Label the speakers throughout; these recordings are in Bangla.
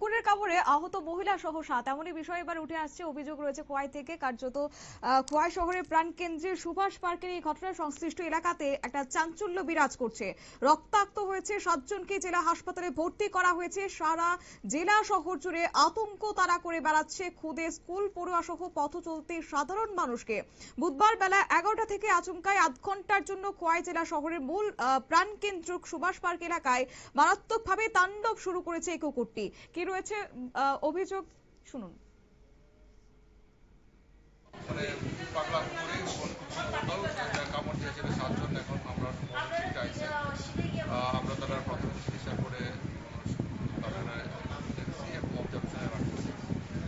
Speaker 1: কুকুরের কামড়ে আহত মহিলা সহ সাত। এমনই বিষয় এবার উঠে আসছে অভিযোগ রয়েছে খোয়াই থেকে। কার্যত খোয়াই শহরের প্রাণকেন্দ্রের সুভাষ পার্কের এই ঘটনার সংশ্লিষ্ট এলাকাতে একটা চাঞ্চল্য বিরাজ করছে। রক্তাক্ত হয়েছে সাতজনকে জেলা হাসপাতালে ভর্তি করা হয়েছে। সারা জেলা শহর জুড়ে আতঙ্ক তারা করে বেড়াচ্ছে। খুদে স্কুল পড়ুয়া সহ পথ চলতে সাধারণ মানুষকে। বুধবার বেলা এগারোটা থেকে আচমকায় আধ ঘণ্টার জন্য খোয়াই জেলা শহরের মূল আহ, প্রাণকেন্দ্র সুভাষ পার্ক এলাকায় মারাত্মকভাবে তাণ্ডব শুরু করেছে এই কুকুরটি। রয়েছে অভিযোগ শুনুন।
Speaker 2: মানে পাগলা কুকুরে কোন মন্ডল এটা কামড় দিয়েছিল সাতজন এখন আমরা আইসি আমরা তারা প্রথম চিকিৎসা করে তারা দেখছি এবং অবজারভেশনে রাখছি।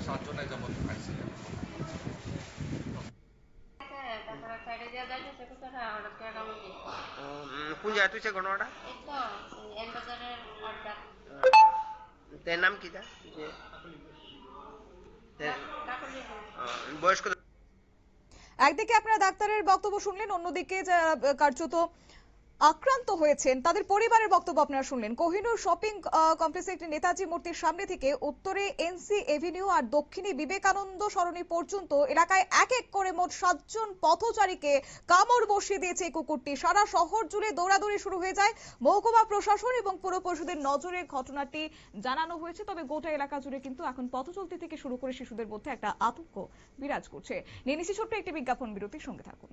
Speaker 2: সাতজনে যাবত আইসি
Speaker 3: কোন জায়গায় ঘটনাটা
Speaker 4: এই তো এনবাজারের আড্ডা
Speaker 3: নাম কি তা যে তার,
Speaker 4: কাকুলি
Speaker 3: আহ, বয়স কত
Speaker 1: একদিকে আপনারা ডাক্তারের বক্তব্য শুনলেন অন্যদিকে কার্যত আক্রান্ত হয়েছেন। তাদের পরিবারের বক্তব্য আপনারা শুনলেন। কোহিনুর শপিং কমপ্লেক্সে একটি নেতাজি মূর্তির সামনে থেকে উত্তরে এনসি এভিনিউ আর দক্ষিণে বিবেকানন্দ সরণি পর্যন্ত এলাকায় এক এক করে মোট সাতজন পথচারীকে কামড় বসিয়ে দিয়েছে এই কুকুরটি। সারা শহর জুড়ে দৌড়াদৌড়ি শুরু হয়ে যায় মহকুমা প্রশাসন এবং পুর পরিষদের নজরে ঘটনাটি জানানো হয়েছে। তবে গোটা এলাকা জুড়ে কিন্তু এখন পথ পথচলতি থেকে শুরু করে শিশুদের মধ্যে একটা আতঙ্ক বিরাজ করছে। নিয়ে নিচ্ছি ছোট্ট একটি বিজ্ঞাপন বিরতির সঙ্গে থাকুন।